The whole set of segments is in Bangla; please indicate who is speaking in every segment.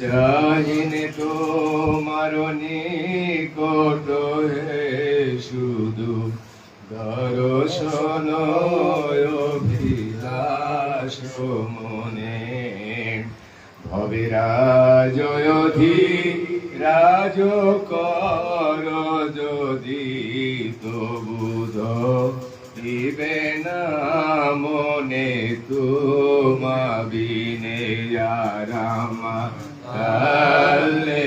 Speaker 1: চাহিনে তোমার নিকট হে শুধু দর্শন অভিলাষ মনে ভবিরাজয়ধি রাজ কর যদি তবুধ দিবে না মনে তোমা বিনে রামা তালে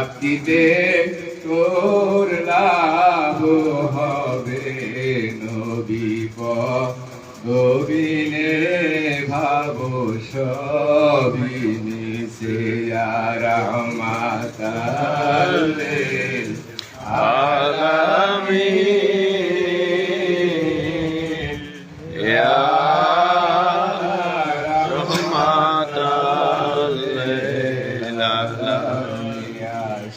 Speaker 1: প্রাপ্তিতে তোর লাভ হবে নবী গোবিনে ভাব সবিনে সে আরামাতালে আলামিন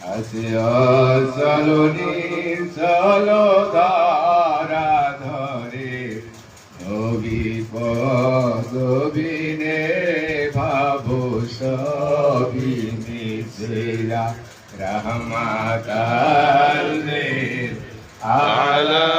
Speaker 1: আসে অচলনি চলো ধারা। ধরে নবী পদবিনে ভাব সবিনে সেরা রহমাতাল আলা